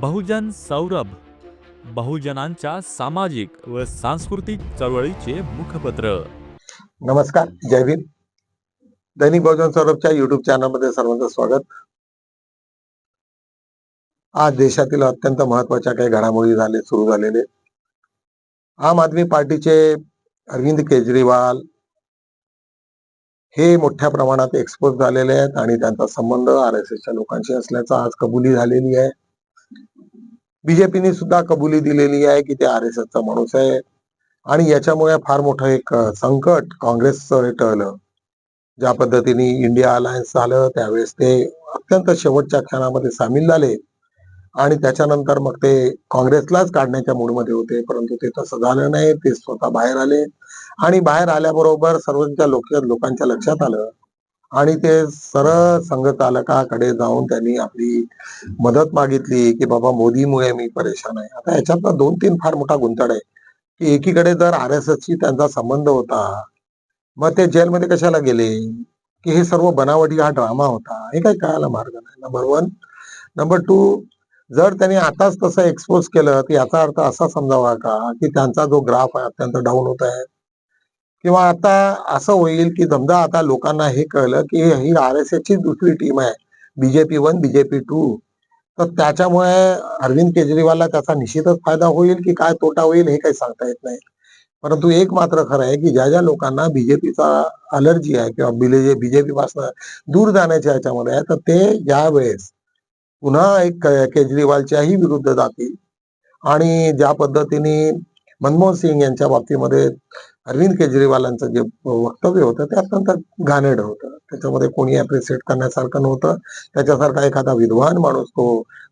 बहुजन सौरभ बहुजनांच्या सामाजिक व सांस्कृतिक चळवळीचे मुखपत्र. नमस्कार जय भीम. दैनिक बहुजन सौरभच्या युट्यूब चॅनलमध्ये सर्वांचं स्वागत. आज देशातील अत्यंत महत्त्वाच्या काही घडामोडी झाले सुरू झालेले. आम आदमी पार्टीचे अरविंद केजरीवाल हे मोठ्या प्रमाणात एक्सपोज झालेले आहेत आणि त्यांचा संबंध आर एस एसच्या लोकांशी असल्याचा आज कबुली झालेली आहे. बीजेपीने सुद्धा कबुली दिलेली आहे की ते आर एस एसचा माणूस आहे. आणि याच्यामुळे फार मोठं एक संकट काँग्रेसचं टळलं. ज्या पद्धतीने इंडिया अलायन्स झालं त्यावेळेस ते अत्यंत शेवटच्या क्षणामध्ये सामील झाले. आणि त्याच्यानंतर मग ते काँग्रेसलाच काढण्याच्या मूडमध्ये होते परंतु ते तसं झालं नाही ते स्वतः बाहेर आले. आणि बाहेर आल्याबरोबर सर्वांच्या लोक लोकांच्या लक्षात आलं आणि ते सरळ संघचालकाकडे जाऊन त्यांनी आपली मदत मागितली की बाबा मोदीमुळे मी परेशान आहे. आता याच्यात दोन तीन फार मोठा गुंतड आहे की एकीकडे जर आर एस ची त्यांचा संबंध होता मग ते जेलमध्ये कशाला गेले? की हे सर्व बनावटी हा ड्रामा होता? हे काही कळायला मार्ग नाही. नंबर वन नंबर टू जर त्यांनी आताच तसं एक्सपोज केलं तर याचा अर्थ असा समजावा का की त्यांचा जो ग्राफ आहे अत्यंत डाऊन होत आहे? किंवा आता असं होईल की समजा आता लोकांना हे कळलं की ही आर एस ची दुसरी टीम आहे बीजेपी वन बीजेपी टू तर त्याच्यामुळे अरविंद केजरीवालला त्याचा निश्चितच फायदा होईल की काय तोटा होईल हे काही सांगता येत नाही. परंतु एक मात्र खरं आहे की ज्या ज्या लोकांना बीजेपीचा अलर्जी आहे किंवा बीजेपी पासून दूर जाण्याच्या याच्यामध्ये आहे तर ते यावेळेस पुन्हा एक केजरीवालच्याही विरुद्ध जातील आणि ज्या पद्धतीने मनमोहन सिंग यांच्या बाबतीमध्ये अरविंद केजरीवालांचं जे वक्तव्य होतं ते अत्यंत घाणेड होतं. त्याच्यामध्ये कोणी अप्रिशिएट करण्यासारखं नव्हतं. त्याच्यासारखा एखादा विद्वान माणूस तो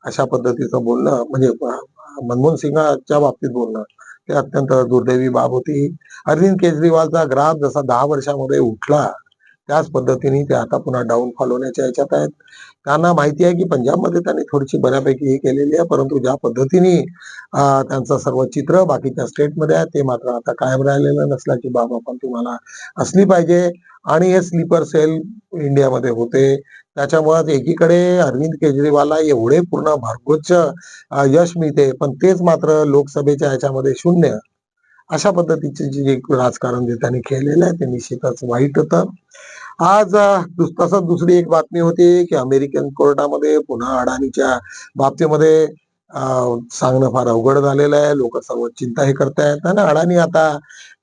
अशा पद्धतीचं बोलणं म्हणजे मनमोहन सिंगाच्या बाबतीत बोलणं ते अत्यंत दुर्दैवी बाब होती. अरविंद केजरीवालचा ग्राफ जसा दहा वर्षामध्ये उठला त्याच पद्धतीने ते आता पुन्हा डाऊनफॉल होण्याच्या याच्यात आहेत. त्यांना माहिती आहे की पंजाबमध्ये त्यांनी थोडीशी बऱ्यापैकी हे केलेली आहे परंतु ज्या पद्धतीने त्यांचं सर्व चित्र बाकीच्या स्टेटमध्ये आहे ते मात्र आता कायम राहिलेलं नसल्याची बाब आपण तुम्हाला असली पाहिजे. आणि हे स्लीपर सेल इंडियामध्ये होते. त्याच्यामुळे एकीकडे अरविंद केजरीवालला एवढे पूर्ण भरगोच्च यश मिळते पण तेच मात्र लोकसभेच्या ह्याच्यामध्ये शून्य. अशा पद्धतीचे जे राजकारण जे त्यांनी केलेलं आहे ते निश्चितच वाईट होतं. आज तसंच दुसरी एक बातमी होती की अमेरिकन कोर्टामध्ये पुन्हा अडाणीच्या बाबतीमध्ये सांगणं फार अवघड झालेलं आहे. लोक सर्व चिंता हे करतायत आणि अडाणी आता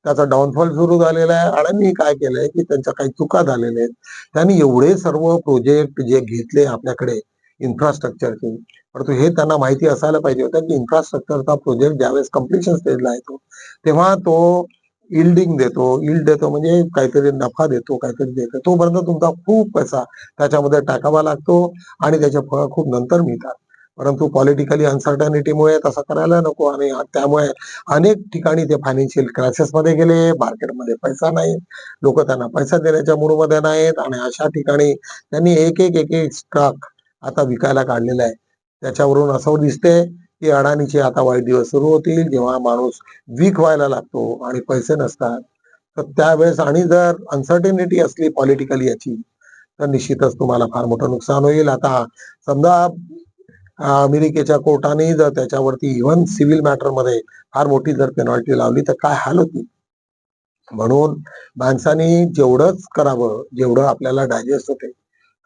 त्याचा डाऊनफॉल सुरू झालेला आहे. अडाणी काय केलंय की त्यांच्या काही चुका झालेल्या आहेत. त्यांनी एवढे सर्व प्रोजेक्ट जे घेतले आपल्याकडे इन्फ्रास्ट्रक्चरचे परंतु हे त्यांना माहिती असायला पाहिजे होतं की इन्फ्रास्ट्रक्चरचा प्रोजेक्ट ज्यावेळेस कम्प्लिशन स्टेजला येतो तेव्हा तो इल्डिंग देतो इल्ड देतो म्हणजे काहीतरी नफा देतो काहीतरी देतो. तोपर्यंत तुमचा खूप पैसा त्याच्यामध्ये टाकावा लागतो आणि त्याचे फळ खूप नंतर मिळतात. परंतु पॉलिटिकली अनसर्टनिटीमुळे तसं करायला नको आणि त्यामुळे अनेक ठिकाणी ते फायनान्शियल क्रायसिसमध्ये गेले मार्केटमध्ये पैसा नाही. लोक त्यांना पैसा देण्याच्या मूडमध्ये नाहीत आणि अशा ठिकाणी त्यांनी एक एक एक एक स्टॉक आता विकायला काढलेला आहे. त्याच्यावरून असं दिसते की अडाणीचे आता वाईट दिवस सुरू होतील जेव्हा माणूस वीक व्हायला लागतो आणि पैसे नसतात तर त्यावेळेस आणि जर अनसर्टेनिटी असली पॉलिटिकली याची तर निश्चितच तुम्हाला फार मोठं नुकसान होईल. आता समजा अमेरिकेच्या कोर्टाने जर त्याच्यावरती इव्हन सिव्हिल मॅटरमध्ये फार मोठी जर पेनॉल्टी लावली तर काय हाल होती म्हणून माणसाने जेवढंच करावं जेवढं आपल्याला डायजेस्ट होते.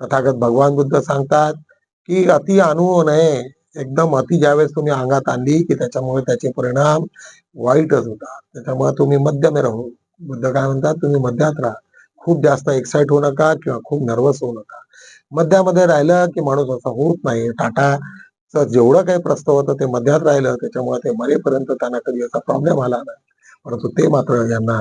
तथागत भगवान बुद्ध सांगतात की अति आणू नये एकदम अति ज्यावेळेस तुम्ही अंगात आणली की त्याच्यामुळे त्याचे परिणाम वाईटच होतात. त्याच्यामुळे तुम्ही मध्यम राहू बुद्ध काय म्हणतात? तुम्ही मध्यात राहा. खूप जास्त एक्साइट होऊ नका किंवा खूप नर्वस होऊ नका. मध्यामध्ये राहिलं की माणूस असा होत नाही. टाटाचं जेवढं काही प्रस्ताव होतं ते मध्यात राहिलं. त्याच्यामुळे ते मरेपर्यंत त्यांना कधी असा प्रॉब्लेम आला नाही. परंतु ते मात्र यांना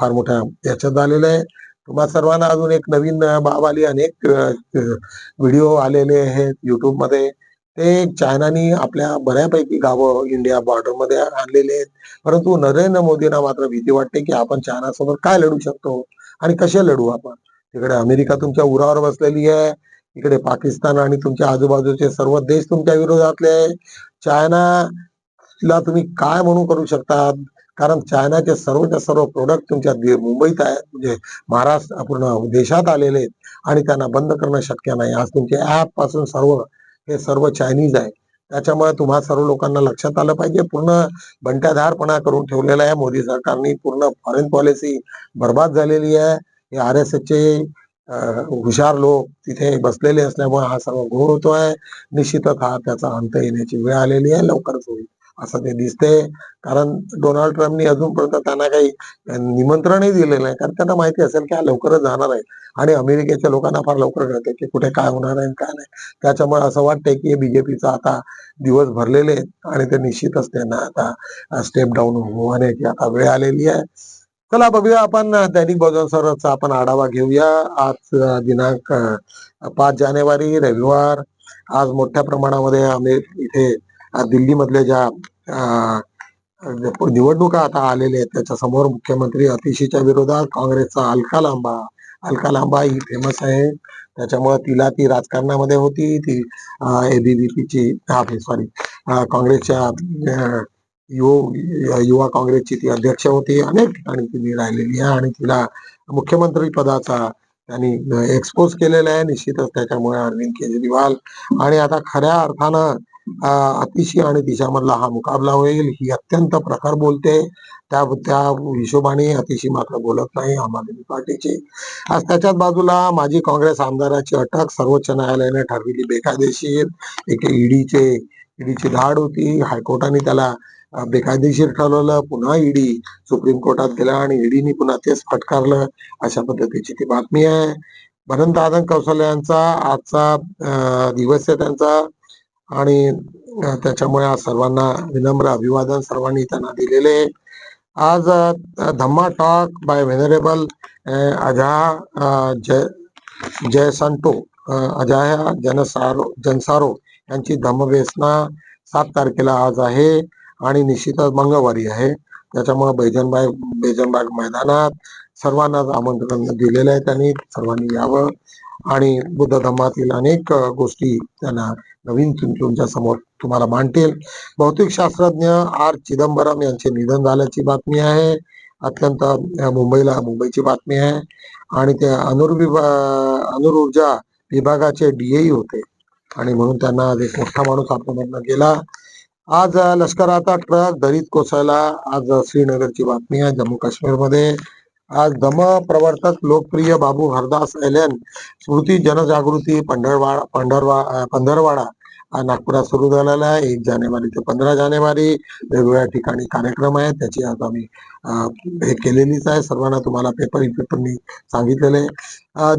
फार मोठ्या याच्यात झालेलं आहे. तुम्हा सर्वांना अजून एक नवीन बाब आली. अनेक व्हिडिओ आलेले आहेत युट्यूबमध्ये मध्ये. ते चायनानी आपल्या बऱ्यापैकी गावं इंडिया बॉर्डरमध्ये आणलेले आहेत. परंतु नरेंद्र मोदींना मात्र भीती वाटते की आपण चायनासोबत काय लढू शकतो आणि कसे लढू आपण? तिकडे अमेरिका तुमच्या उरावर बसलेली आहे. इकडे पाकिस्तान आणि तुमच्या आजूबाजूचे सर्व देश तुमच्या विरोधातले आहे. चायनाला तुम्ही काय म्हणून करू शकतात? कारण चायनाचे सर्वच्या सर्व प्रोडक्ट तुमच्या मुंबईत आहे म्हणजे महाराष्ट्र पूर्ण देशात आलेले आहेत. आणि त्यांना बंद करणं शक्य नाही. आज तुमचे ऍपपासून सर्व हे सर्व चायनीज आहे. त्याच्यामुळे तुम्हा सर्व लोकांना लक्षात आलं पाहिजे. पूर्ण बंट्याधारपणा करून ठेवलेला आहे मोदी सरकारने. पूर्ण फॉरेन पॉलिसी बर्बाद झालेली आहे. हे आर एस चे हुशार लोक तिथे बसलेले असल्यामुळे हा सर्व घोळ होतोय. निश्चितच हा त्याचा अंत येण्याची वेळ आलेली आहे. लवकरच होईल. असं ते दिसते कारण डोनाल्ड ट्रम्पनी अजूनपर्यंत त्यांना काही निमंत्रणही दिलेलं नाही. कारण त्यांना माहिती असेल की हा लवकरच जाणार आहे. आणि अमेरिकेच्या लोकांना फार लवकर कळते की कुठे काय होणार आहे आणि काय नाही. त्याच्यामुळे असं वाटतंय की बीजेपीचा आता दिवस भरलेले आहेत. आणि ते निश्चितच त्यांना आता स्टेप डाऊन होण्याची आता वेळ आलेली आहे. चला बघूया आपण दैनिक बहुजन सरचा आपण आढावा घेऊया. आज दिनांक पाच जानेवारी रविवार. आज मोठ्या प्रमाणामध्ये आम्ही इथे दिल्लीमधल्या ज्या निवडणुका आता आलेल्या आहेत त्याच्यासमोर मुख्यमंत्री अतिशीच्या विरोधात काँग्रेसचा अलका लांबा अलका लांबा ही फेमस आहे. त्याच्यामुळे तिला ती राजकारणामध्ये होती ती एबीव्हीपीची हा सॉरी काँग्रेसच्या अं, यु युवा काँग्रेसची ती अध्यक्ष होती. अनेक ठिकाणी तिने राहिलेली आहे आणि तिला मुख्यमंत्री पदाचा त्यांनी एक्सपोज केलेला आहे. निश्चितच त्याच्यामुळे अरविंद केजरीवाल आणि आता खऱ्या अर्थानं अं, अतिशी आणि दिशामधला हा मुकाबला होईल ही अत्यंत प्रखर बोलते. त्या त्या हिशोबाने अतिशी मात्र बोलत नाही आम आदमी पार्टीची. आज त्याच्याच बाजूला माजी काँग्रेस आमदाराची अटक सर्वोच्च न्यायालयाने ठरविली बेकायदेशीर. एक ईडीचे ईडीची धाड होती. हायकोर्टाने त्याला बेकायदेशीर ठरवलं. पुन्हा ईडी सुप्रीम कोर्टात गेला आणि ईडीने पुन्हा तेच फटकारलं. अशा पद्धतीची ती बातमी आहे. भरंत आदन कौशल्यांचा आजचा दिवस आहे त्यांचा. आणि त्याच्यामुळे आज सर्वांना विनम्र अभिवादन सर्वांनी त्यांना दिलेले आहे. आज धम्मा टॉक बाय व्हेनरेबल अजा जय जय संटो अं, अजाया जनसारो जनसारो यांची धम्मवेसना सात तारखेला आज आहे आणि निश्चितच मंगळवारी आहे. त्याच्यामुळे बैजनबाग बैजनबाग मैदानात सर्वांनाच आमंत्रण दिलेलं आहे त्यांनी. सर्वांनी यावं. आणि बुद्ध धम्मातील अनेक गोष्टी त्यांना नवीन तुमच्यासमोर तुम्हाला मांडतील. भौतिक शास्त्रज्ञ आर. चिदंबरम यांचे निधन झाल्याची बातमी आहे. अत्यंत मुंबईला मुंबईची बातमी आहे. आणि ते अनुर्विभा अनुर्ऊर्जा विभागाचे डीएई होते. आणि म्हणून त्यांना आज एक मोठा माणूस आपल्यामधनं गेला आज लष्कराचा ट्रक दरीत कोसळला. आज श्रीनगरची बातमी आहे जम्मू काश्मीरमध्ये आज धम प्रवर्तक लोकप्रिय बाबू हरदास एलन स्मृती जनजागृती पंढरवाडा पंढरवा पंधरवाडा हा नागपुरात सुरू झालेला आहे. एक जानेवारी ते पंधरा जानेवारी वेगवेगळ्या ठिकाणी कार्यक्रम आहेत. त्याची आज आम्ही हे केलेलीच आहे. सर्वांना तुम्हाला पेपर पेपरनी सांगितलेले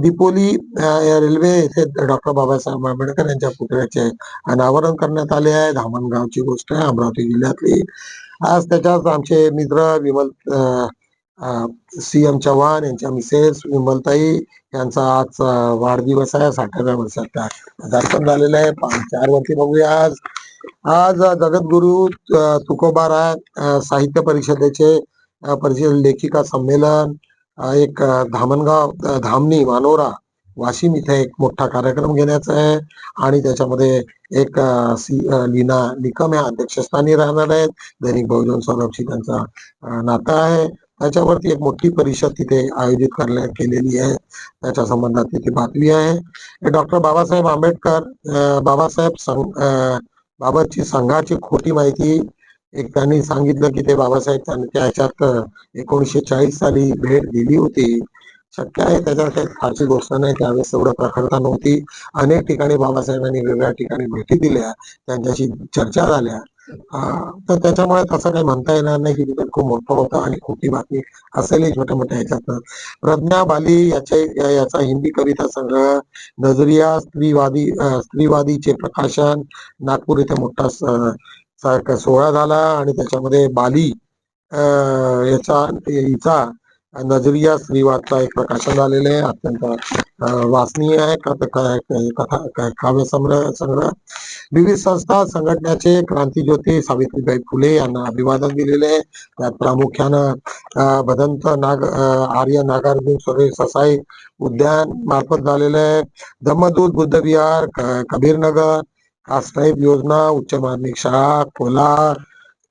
दिपोली या रेल्वे येथे डॉक्टर बाबासाहेब आंबेडकर यांच्या पुतळ्याचे अनावरण करण्यात आले आहे. धामणगावची गोष्ट आहे अमरावती जिल्ह्यातली. आज त्याच्यात आमचे मित्र विमल सीएम चव्हाण यांच्या मिसेस विमलताई यांचा आज वाढदिवस आहे साठाव्या वर्षाचा. दर्शन झालेलं आहे पाच चार वरती बघूया आज. आज जगद्गुरु अ, तुकोबाराय साहित्य परिषदेचे परिषद लेखिका संमेलन एक धामणगाव धामणी मानोरा वाशिम इथे एक मोठा कार्यक्रम घेण्याचा आहे. आणि त्याच्यामध्ये एक सी लीना निकम या अध्यक्षस्थानी राहणार आहेत. दैनिक बहुजन सौरभशी त्यांचा नाता आहे. त्याच्यावरती एक मोठी परिषद तिथे आयोजित करण्यात केलेली आहे. त्याच्या संबंधात तिथे बातमी आहे. डॉक्टर बाबासाहेब आंबेडकर बाबासाहेब संघ अ, बाबाची संघाची खोटी माहिती एक त्यांनी सांगितलं की ते बाबासाहेब त्यांनी त्या ह्याच्यात एकोणीसशे चाळीस साली भेट दिली होती. शक्य आहे त्याच्यात काही फारशी गोष्ट नाही. त्यावेळेस एवढं प्रखरता नव्हती. अनेक ठिकाणी बाबासाहेबांनी वेगळ्या ठिकाणी भेटी दिल्या. त्यांच्याशी चर्चा झाल्या. तर त्याच्यामुळे तसं काही म्हणता येणार नाही की तिथे खूप मोठं होतं आणि खोटी बातमी असेलही छोट्या मोठ्या याच्यात प्रज्ञा बाली याच्या याचा हिंदी कविता संग्रह नजरिया स्त्रीवादी स्त्रीवादीचे प्रकाशन नागपूर इथे मोठा सोहळा झाला आणि त्याच्यामध्ये बाली याचा हिचा नजरिया श्रीवादचा एक प्रकाशन झालेलं आहे अत्यंत वाचनीय आहे. कथा काव्य संग्रह संग्रह. विविध संस्था संघटनेचे क्रांतीज्योती सावित्रीबाई फुले यांना अभिवादन दिलेले आहे. त्यात प्रामुख्यानं अं, भदंत नाग आर्य नागार्जुन सुरेश ससाई उद्यान मार्फत झालेले आहे. धम्मदूत बुद्ध विहार क- कबीरनगर कास्टाईप योजना उच्च माध्यमिक शाळा कोलार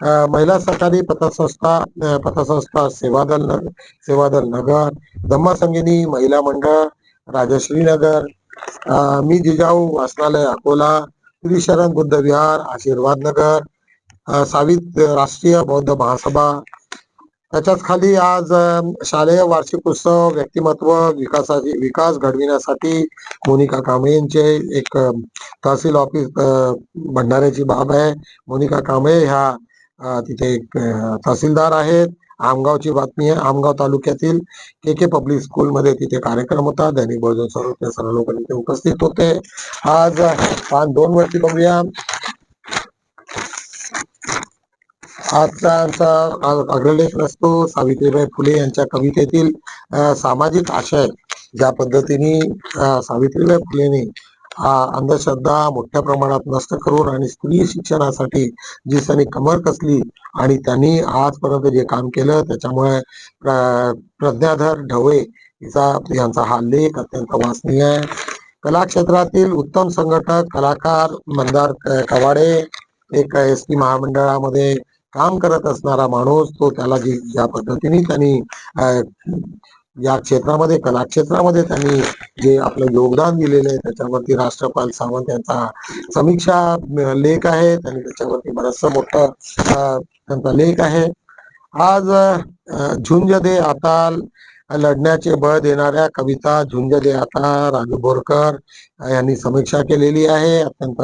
महिला सहकारी पतसंस्था पतसंस्था सेवादल नगर सेवादल नगर धम्मसंगिनी महिला मंडळ राजश्री नगर अं, मी जिजाऊ वाचनालय अकोला श्री शरण बुद्ध विहार आशीर्वाद नगर सावित राष्ट्रीय बौद्ध महासभा. त्याच्याच खाली आज शालेय वार्षिक उत्सव व्यक्तिमत्व विकासाची विकास घडविण्यासाठी मोनिका कांबळे यांचे एक तहसील ऑफिस भंडाऱ्याची बाब आहे. मोनिका कांबळे ह्या तिथे एक तहसीलदार आहेत. आमगावची बातमी आहे. आमगाव तालुक्यातील के के पब्लिक स्कूल मध्ये तिथे कार्यक्रम होता. दैनिक बहुजन सर्व सर्व लोक तिथे उपस्थित होते. आज पान दोन वरती बघूया. आजचा आमचा अग्रलेख नसतो. सावित्रीबाई फुले यांच्या कवितेतील सामाजिक आशय ज्या पद्धतीने सावित्रीबाई फुलेने हा अंधश्रद्धा मोठ्या प्रमाणात नष्ट करून आणि स्त्री शिक्षणासाठी जी त्यांनी कमर कसली आणि त्यांनी आजपर्यंत जे काम केलं त्याच्यामुळे प्र- प्रज्ञाधर ढवळे हिचा यांचा हा लेख अत्यंत वाचनीय आहे. कला क्षेत्रातील उत्तम संघटक कलाकार मंदार कवाडे एक एस टी महामंडळामध्ये काम करत असणारा माणूस तो त्याला जी ज्या पद्धतीने त्यांनी या क्षेत्रामध्ये कला क्षेत्रामध्ये त्यांनी जे आपलं योगदान दिलेलं आहे त्याच्यावरती राष्ट्रपाल सावंत यांचा समीक्षा लेख आहे. त्यांनी त्याच्यावरती बरचस मोठं त्यांचा लेख आहे. आज झुंज दे आता लढण्याचे बळ देणाऱ्या कविता झुंज दे आता राजू बोरकर यांनी समीक्षा केलेली आहे. अत्यंत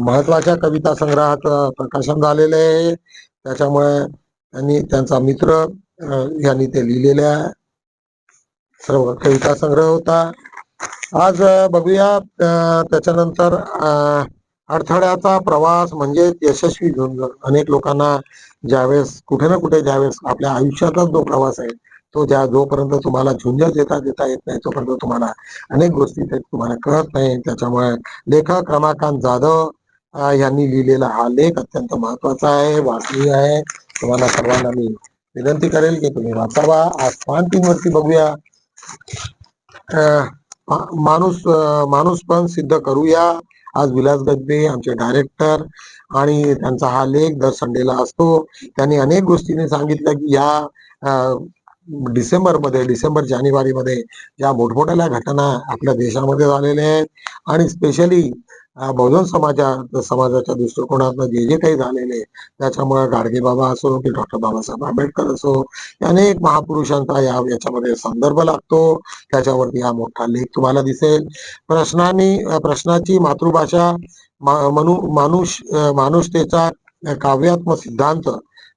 महत्त्वाच्या कविता संग्रहाचं प्रकाशन झालेलं आहे. त्याच्यामुळे त्यांनी त्यांचा मित्र यांनी ते लिहिलेल्या सर्व कविता संग्रह होता. आज बघूया त्याच्यानंतर अ, अडथळ्याचा प्रवास म्हणजे यशस्वी झुंज अनेक लोकांना ज्यावेळेस कुठे ना कुठे ज्यावेळेस आपल्या आयुष्याचा जो प्रवास आहे तो ज्या जोपर्यंत तुम्हाला झुंज देता देता येत नाही तोपर्यंत तुम्हाला अनेक गोष्टी तुम्हाला कळत नाही. त्याच्यामुळे लेखक रमाकांत जाधव यांनी लिहिलेला हा लेख अत्यंत महत्त्वाचा आहे वाचनीय आहे. तुम्हाला सर्वांना मी विनंती करेल की तुम्ही वाचावा आज पान तीन वरती बघूया. माणूस अ, माणूस पण सिद्ध करूया. आज विलास गजबे आमचे डायरेक्टर आणि त्यांचा हा लेख दर संडेला असतो. त्यांनी अनेक गोष्टींनी सांगितलं की या डिसेंबरमध्ये डिसेंबर जानेवारीमध्ये ज्या मोठमोठ्या घटना आपल्या देशामध्ये झालेल्या आहेत. आणि स्पेशली बहुजन समाजा समाजाच्या दृष्टिकोनातनं जे जे काही झालेले त्याच्यामुळे गाडगे बाबा असो की डॉक्टर बाबासाहेब आंबेडकर असो अनेक महापुरुषांचा या याच्यामध्ये संदर्भ लागतो. त्याच्यावरती हा मोठा लेख तुम्हाला दिसेल. प्रश्नांनी प्रश्नाची मातृभाषा मनु मानुष मानुषतेचा काव्यात्मक सिद्धांत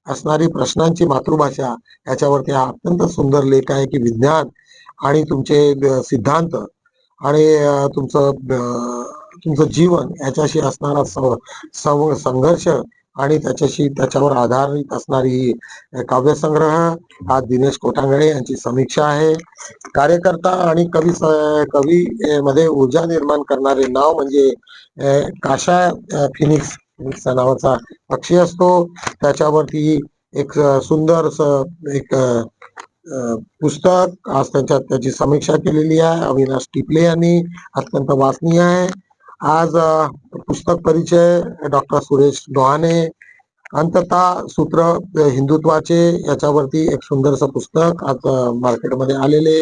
असणारी प्रश्नांची मातृभाषा याच्यावरती हा अत्यंत सुंदर लेख आहे की विज्ञान आणि तुमचे सिद्धांत आणि तुमचं तुमचं जीवन याच्याशी असणारा सं- सं- संघर्ष आणि त्याच्याशी त्याच्यावर आधारित असणारी ही काव्यसंग्रह हा दिनेश कोटांगडे यांची समीक्षा आहे. कार्यकर्ता आणि कवी कवी मध्ये ऊर्जा निर्माण करणारे नाव म्हणजे काशा फिनिक्स फिनिक्सचा नावाचा पक्षी असतो. त्याच्यावरती एक सुंदर एक पुस्तक आज त्यांच्या त्याची समीक्षा केलेली आहे. अविनाश टिपले यांनी अत्यंत वाचनीय आहे. आज पुस्तक परिचय डॉक्टर सुरेश डोहाने अंतता सूत्र हिंदुत्वाचे याच्यावरती एक सुंदरसं पुस्तक आज मार्केटमध्ये आलेले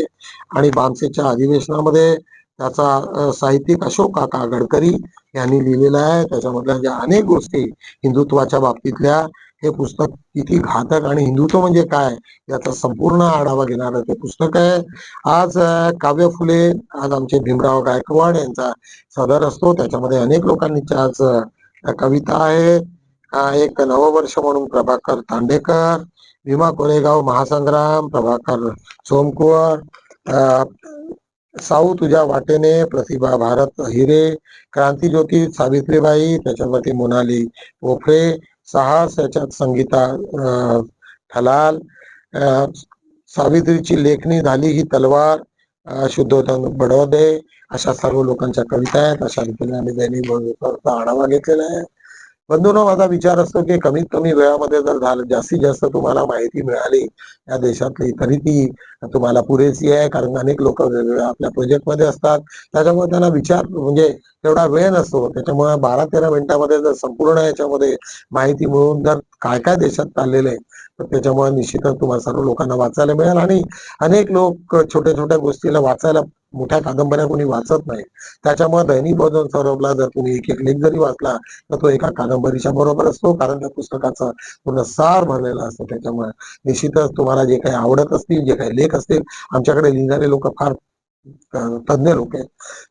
आणि बामसेच्या अधिवेशनामध्ये त्याचा साहित्यिक अशोक काका गडकरी यांनी लिहिलेला आहे. त्याच्यामधल्या ज्या अनेक गोष्टी हिंदुत्वाच्या बाबतीतल्या हे पुस्तक किती घातक आणि हिंदुत्व म्हणजे काय याचा संपूर्ण आढावा घेणारं ते पुस्तक आहे आज काव्य फुले आज आमचे भीमराव गायकवाड यांचा सदर असतो. त्याच्यामध्ये अनेक लोकांनी आज कविता आहेत एक नववर्ष म्हणून प्रभाकर तांडेकर भीमा कोरेगाव महासंग्राम प्रभाकर सोमकुवर साऊ तुझ्या वाटेने प्रतिभा भारत हिरे क्रांतीज्योती सावित्रीबाई त्याच्यावरती मोनाली पोफळे साहस याच्यात संगीता ठलाल सावित्रीची लेखणी झाली ही तलवार अ, शुद्धोधन बडोदे अशा सर्व लोकांच्या कविता आहेत अशा रीतीने आम्ही दैनिक आढावा घेतलेला आहे. बंधूंनो माझा विचार असतो की कमीत कमी वेळामध्ये जर झालं जास्तीत जास्त तुम्हाला माहिती मिळाली या देशातली तरी ती तुम्हाला पुरेशी आहे कारण अनेक लोक वेगवेगळ्या आपल्या प्रोजेक्टमध्ये असतात. त्याच्यामुळे त्यांना विचार म्हणजे तेवढा वेळ नसतो. त्याच्यामुळे बारा तेरा मिनिटामध्ये जर संपूर्ण याच्यामध्ये माहिती मिळून जर काय काय देशात चाललेलं आहे तर त्याच्यामुळे निश्चितच तुम्हाला सर्व लोकांना वाचायला मिळेल. आणि अनेक लोक छोट्या छोट्या गोष्टीला वाचायला मोठ्या कादंबऱ्या कोणी वाचत नाही. त्याच्यामुळे दैनिक बहुजन सौरभला जर तुम्ही एक एक लेख जरी वाचला तर तो एका कादंबरीच्या बरोबर असतो. कारण त्या पुस्तकाचा पूर्ण सार भरलेला असतो. त्याच्यामुळे निश्चितच तुम्हाला जे काही आवडत असतील जे काही लेख असतील आमच्याकडे लिहिणारे लोक फार तज्ज्ञ तज्ञ लोक आहेत.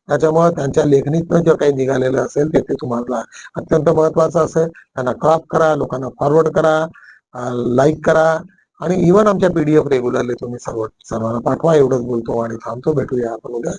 त्याच्यामुळे त्यांच्या लेखणीतनं जे काही निघालेलं असेल ते ते तुम्हाला अत्यंत महत्वाचं असेल. त्यांना क्रॉप करा लोकांना फॉरवर्ड करा लाईक करा. आणि इव्हन आमच्या पीडीएफ रेग्युलरली तुम्ही सर्व सर्वांना पाठवा एवढंच बोलतो आणि थांबतो भेटूया आपण उद्या.